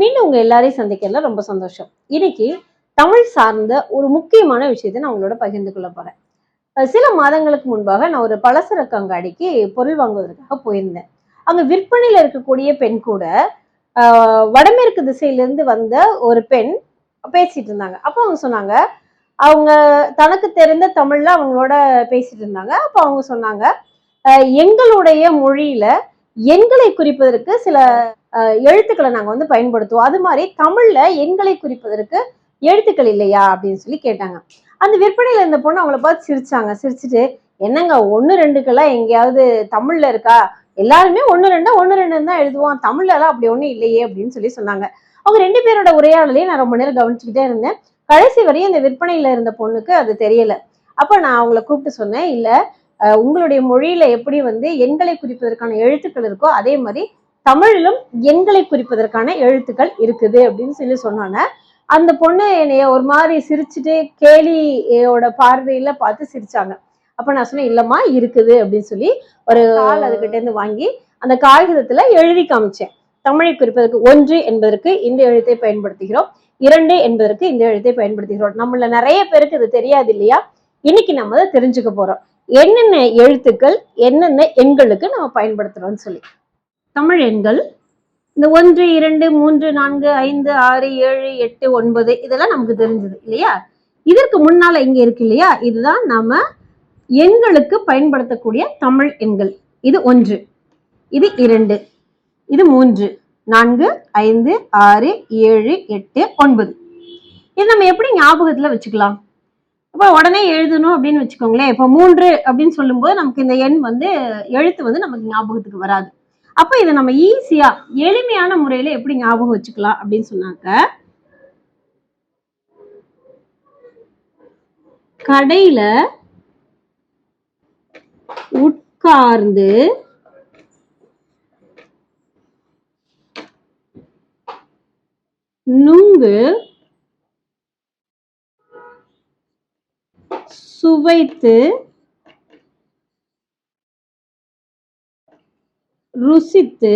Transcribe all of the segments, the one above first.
மீண்டும் உங்க எல்லாரையும் சந்திக்கிறதுல ரொம்ப சந்தோஷம். இன்னைக்கு தமிழ் சார்ந்த ஒரு முக்கியமான விஷயத்தை நான் உங்களோட பகிர்ந்து கொள்ள போறேன். சில மாதங்களுக்கு முன்பாக நான் ஒரு பலசரக்கு அங்காடிக்கு பொருள் வாங்குவதற்காக போயிருந்தேன். அங்க விற்பனையில இருக்கக்கூடிய பெண் கூட ஆஹ் வடமேற்கு திசையிலிருந்து வந்த ஒரு பெண் பேசிட்டு இருந்தாங்க. அப்போ அவங்க சொன்னாங்க அவங்க தனக்கு தெரிந்த தமிழ்ல அவங்களோட பேசிட்டு இருந்தாங்க. அப்போ அவங்க சொன்னாங்க அஹ் எங்களுடைய மொழியில எண்களை குறிப்பதற்கு சில எழுத்துக்களை நாங்கள் வந்து பயன்படுத்துவோம். அது மாதிரி தமிழ்ல எண்களை குறிப்பதற்கு எழுத்துக்கள் இல்லையா அப்படின்னு சொல்லி கேட்டாங்க. அந்த விற்பனையில இருந்த பொண்ணு அவங்கள பார்த்து சிரிச்சாங்க. சிரிச்சுட்டு என்னங்க ஒன்று ரெண்டுக்கெல்லாம் எங்கேயாவது தமிழ்ல இருக்கா? எல்லாருமே ஒன்று ரெண்டா ஒன்று ரெண்டு தான் எழுதுவோம். தமிழ்லலாம் அப்படி ஒன்றும் இல்லையே அப்படின்னு சொல்லி சொன்னாங்க. அவங்க ரெண்டு பேரோட உரையாடலையும் நான் ரொம்ப நேரம் கவனிச்சுக்கிட்டே இருந்தேன். கடைசி வரையும் இந்த விற்பனையில இருந்த பொண்ணுக்கு அது தெரியல. அப்ப நான் அவங்கள கூப்பிட்டு சொன்னேன் இல்லை உங்களுடைய மொழியில எப்படி வந்து எண்களை குறிப்பதற்கான எழுத்துக்கள் இருக்கோ அதே மாதிரி தமிழிலும் எண்களை குறிப்பதற்கான எழுத்துக்கள் இருக்குது அப்படின்னு சொல்லி சொன்னாங்க. அந்த பொண்ணு என்னைய ஒரு மாதிரி சிரிச்சுட்டு கேலியோட பார்வையில பார்த்து சிரிச்சாங்க. அப்ப நான் சொன்னேன் இல்லம்மா இருக்குது அப்படின்னு சொல்லி ஒரு கால் அதுகிட்ட இருந்து வாங்கி அந்த காகிதத்துல எழுதி காமிச்சேன். தமிழை குறிப்பதற்கு ஒன்று என்பதற்கு இந்த எழுத்தை பயன்படுத்துகிறோம். இரண்டு என்பதற்கு இந்த எழுத்தை பயன்படுத்துகிறோம். நம்மள நிறைய பேருக்கு இது தெரியாது இல்லையா? இன்னைக்கு நம்ம அதை தெரிஞ்சுக்க போறோம். என்னென்ன எழுத்துக்கள் என்னென்ன எண்களுக்கு நம்ம பயன்படுத்துறோம்னு சொல்லி. தமிழ் எண்கள் இந்த ஒன்று இரண்டு மூன்று நான்கு ஐந்து ஆறு ஏழு எட்டு ஒன்பது இதெல்லாம் நமக்கு தெரிஞ்சது இல்லையா? இதற்கு முன்னால இங்க இருக்கு இல்லையா? இதுதான் நாம எண்களுக்கு பயன்படுத்தக்கூடிய தமிழ் எண்கள். இது ஒன்று இது இரண்டு இது மூன்று நான்கு ஐந்து ஆறு ஏழு எட்டு ஒன்பது. இது நம்ம எப்படி ஞாபகத்துல வச்சுக்கலாம்? இப்போ உடனே எழுதணும் அப்படின்னு வச்சுக்கோங்களேன். இப்போ மூன்று அப்படின்னு சொல்லும்போது நமக்கு இந்த எண் வந்து எழுத்து வந்து நமக்கு ஞாபகத்துக்கு வராது. அப்போ இதை நம்ம ஈஸியா எளிமையான முறையில எப்படி ஞாபகம் வச்சுக்கலாம் அப்படின்னு சொன்னாக்க கடையில உட்கார்ந்து நுங்கு சுவைத்து ருசித்து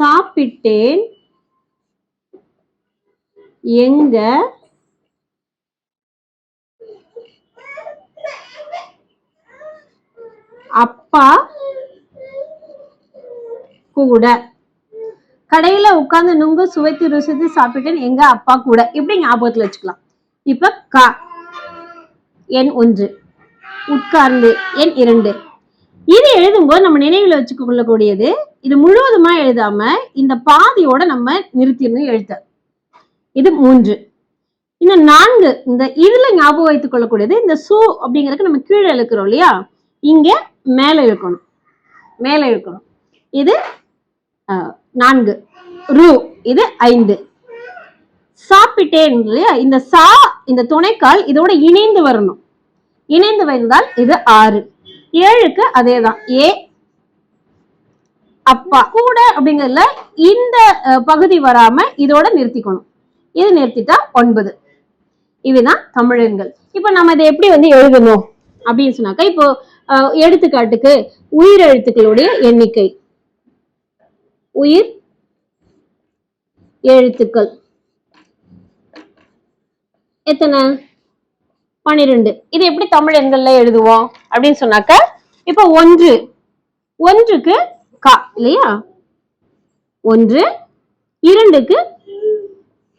சாப்பிட்டேன். எங்க? அப்பா கூட. கடையில உட்கார்ந்து நுங்கு சுவைத்து ருசித்து சாப்பிட்டேன் எங்க அப்பா கூட. இப்படி ஞாபகத்துல வச்சுக்கலாம்? இப்ப க எண் ஒன்று உட்கார்ந்து எண் இரண்டு. இது எழுதும்போது நம்ம நினைவுல வச்சு கொள்ளக்கூடியது இது முழுவதுமா எழுதாம இந்த பாதியோட நம்ம நிறுத்திடணும் எழுத்த. இது மூன்று. இந்த நான்கு இந்த இதுல ஞாபகம் வைத்துக் கொள்ளக்கூடியது இந்த சு அப்படிங்கறதுக்கு நம்ம கீழே இழுக்கிறோம் இல்லையா? இங்க மேல இழுக்கணும். மேல இழுக்கணும். இது நான்கு. ரு இது ஐந்து. சாப்பிட்டேன் இல்லையா? இந்த சா இந்த துணைக்கால் இதோட இணைந்து வரணும். இணைந்து வந்தால் இது ஆறு. ஏழுக்கு அதேதான். ஏ அப்பா. கூட அப்படிங்கறதுல இந்த பகுதி வராம இதோட நிறுத்திக்கணும். இது நிறுத்திட்டா ஒன்பது. இதுதான் தமிழர்கள் இப்ப நம்ம இதை எப்படி வந்து எழுதணும்? அப்படின்னு சொன்னாக்கா இப்போ எடுத்துக்காட்டுக்கு உயிர் எழுத்துக்களுடைய எண்ணிக்கை. உயிர் எழுத்துக்கள். எத்தனை? பன்னிரெண்டு இது எப்படி தமிழ் எண்கள்ல எழுதுவோம்? அப்படின்னு சொன்னாக்க இப்ப ஒன்று. ஒன்றுக்கு கா இல்லையா? ஒன்று இரண்டுக்கு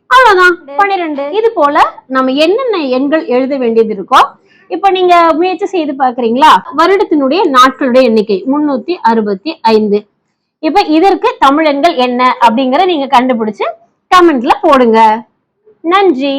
அவ்வளவுதான். பன்னிரெண்டு இது போல நம்ம என்னென்ன எண்கள் எழுத வேண்டியது இருக்கோ இப்ப நீங்க முயற்சி செய்து பாக்குறீங்களா வருடத்தினுடைய நாட்களுடைய எண்ணிக்கை முன்னூத்தி அறுபத்தி ஐந்து. இப்ப இதற்கு தமிழன்கள் என்ன அப்படிங்கிற நீங்க கண்டுபிடிச்சு கமெண்ட்ல போடுங்க. நன்றி.